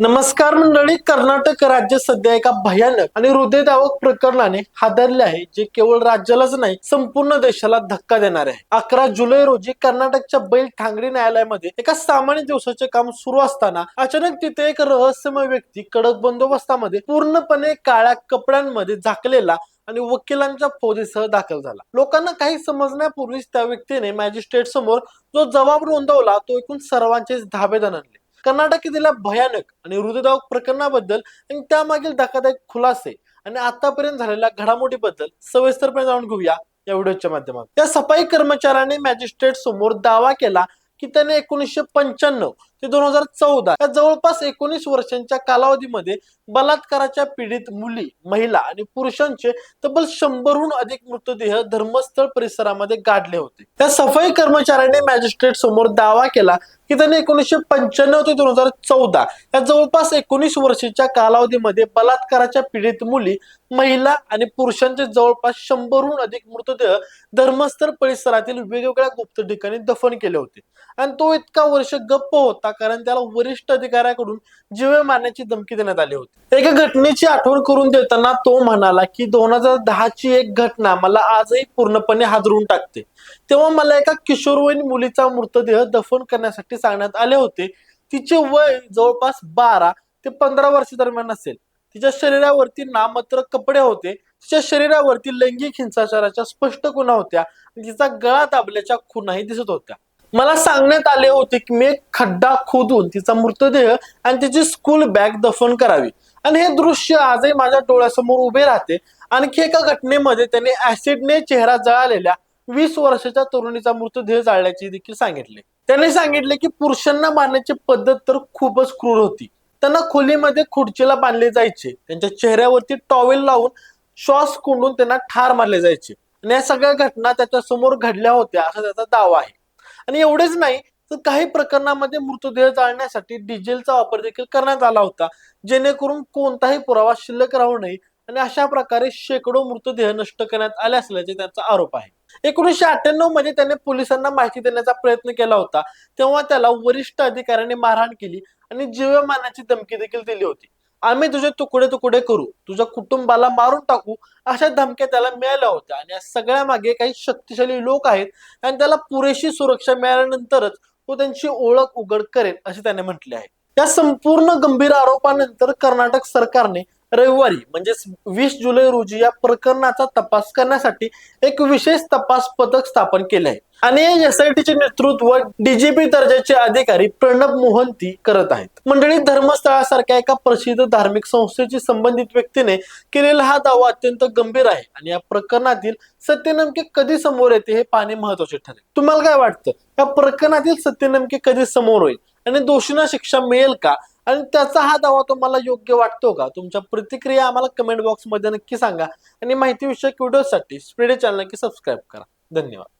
नमस्कार मंडळी कर्नाटक राज्य सध्या एका भयानक आणि हृदयदावक प्रकरणाने हादरले आहे जे केवळ राज्यालाच नाही संपूर्ण देशाला धक्का देणार आहे. अकरा जुलै रोजी कर्नाटकच्या बैल ठांगडी न्यायालयामध्ये एका सामान्य दिवसाचे काम सुरू असताना अचानक तिथे एक रहस्यमय व्यक्ती कडक बंदोबस्तामध्ये पूर्णपणे काळ्या कपड्यांमध्ये झाकलेला आणि वकिलांच्या फौजेसह दाखल झाला. लोकांना काही समजण्यापूर्वीच त्या व्यक्तीने मॅजिस्ट्रेट समोर जो जबाब नोंदवला तो एकूण सर्वांचेच धाबे दणले कर्नाटक दिला भयानक आणि हृदयदावक प्रकरणाबद्दल आणि त्यामागील धक्कादायक खुलासे आणि आतापर्यंत झालेल्या घडामोडीबद्दल सविस्तरपणे जाणून घेऊया या व्हिडिओच्या माध्यमात त्या सफाई कर्मचाऱ्याने मॅजिस्ट्रेट समोर दावा केला की त्याने एकोणीसशे पंच्याण्णव ते दोन हजार चौदा या जवळपास एकोणीस वर्षांच्या कालावधीमध्ये बलात्काराच्या पीडित मुली महिला आणि पुरुषांचे तब्बल शंभरहून अधिक मृतदेह धर्मस्थळ परिसरामध्ये गाडले होते. त्या सफाई कर्मचाऱ्याने मॅजिस्ट्रेट समोर दावा केला की त्यांनी एकोणीसशे पंच्याण्णव ते दोन हजार चौदा या जवळपास एकोणीस वर्षाच्या कालावधीमध्ये बलात्काराच्या पीडित मुली महिला आणि पुरुषांचे जवळपास शंभरहून अधिक मृतदेह धर्मस्थळ परिसरातील वेगवेगळ्या गुप्त ठिकाणी दफन केले होते. आणि तो इतका वर्ष गप्प होता कारण त्याला वरिष्ठ अधिकाऱ्याकडून जीवे मारण्याची धमकी देण्यात आली होती. एका घटनेची आठवण करून देताना तो म्हणाला की दोन हजार दहाची एक घटना मला आजही पूर्णपणे हादरून टाकते. तेव्हा मला एका किशोरवयीन मुलीचा मृतदेह दफन करण्यासाठी सांगण्यात आले होते. तिचे वय जवळपास बारा ते पंधरा वर्ष दरम्यान असेल. तिच्या शरीरावरती नामत्र कपडे होते. तिच्या शरीरावरती लैंगिक हिंसाचाराच्या स्पष्ट खुणा होत्या. आणि तिचा गळा दाबल्याच्या खुणाही दिसत होत्या. मला सांगण्यात आले होते की मी एक खड्डा खोदून तिचा मृतदेह आणि तिची स्कूल बॅग दफन करावी. आणि हे दृश्य आजही माझ्या डोळ्यासमोर उभे राहते. आणखी एका घटनेमध्ये त्याने ऍसिडने चेहरा जळालेल्या वीस वर्षाच्या तरुणीचा मृतदेह जाळल्याचे देखील सांगितले. त्याने सांगितले की पुरुषांना मारण्याची पद्धत तर खूपच क्रूर होती. त्यांना खोलीमध्ये खुर्चीला बांधले जायचे. त्यांच्या चेहऱ्यावरती टॉवेल लावून श्वास कोंडून त्यांना ठार मारले जायचे. आणि या सगळ्या घटना त्याच्यासमोर घडल्या होत्या असा त्याचा दावा आहे. आणि एवढेच नाही तर काही प्रकरणामध्ये मृतदेह जाळण्यासाठी डिझेलचा वापर देखील करण्यात आला होता जेणेकरून कोणताही पुरावा शिल्लक राहू नये आणि अशा प्रकारे शेकडो मृतदेह नष्ट करण्यात आले असल्याचे त्यांचा आरोप आहे. एकोणीसशे अठ्ठ्याण्णवमध्ये त्याने पोलिसांना माहिती देण्याचा प्रयत्न केला होता तेव्हा त्याला वरिष्ठ अधिकाऱ्याने मारहाण केली आणि जीवमानाची धमकी देखील दिली होती. आम्ही तुझे तुकडे तुकडे करू तुझ्या कुटुंबाला मारून टाकू अशा धमक्या त्याला मिळाल्या होत्या. आणि या सगळ्या मागे काही शक्तिशाली लोक आहेत आणि त्याला पुरेशी सुरक्षा मिळाल्यानंतरच तो त्यांची ओळख उघड करेल असे त्याने म्हटले आहे. या संपूर्ण गंभीर आरोपानंतर कर्नाटक सरकारने रविवारी म्हणजेच वीस जुलै रोजी या प्रकरणाचा तपास करण्यासाठी एक विशेष तपास पथक स्थापन केले आहे आणि या एसआयटीचे नेतृत्व डीजीपी दर्जाचे अधिकारी प्रणब मोहंती करत आहेत. मंडळी धर्मस्थळासारख्या एका प्रसिद्ध धार्मिक संस्थेशी संबंधित व्यक्तीने केलेला हा दावा अत्यंत गंभीर आहे आणि या प्रकरणातील सत्य नेमके कधी समोर येते हे पाहणे महत्त्वाचे ठरेल. तुम्हाला काय वाटतं? या प्रकरणातील सत्य नेमके कधी समोर होईल? आणि दोषींना शिक्षा मिळेल का? आणि त्याचा हा दावा तुम्हाला योग्य वाटतो का? तुमच्या प्रतिक्रिया आम्हाला कमेंट बॉक्समध्ये नक्की सांगा. आणि माहितीविषयक व्हिडिओसाठी स्प्रेडे चॅनल नक्की सबस्क्राईब करा. धन्यवाद.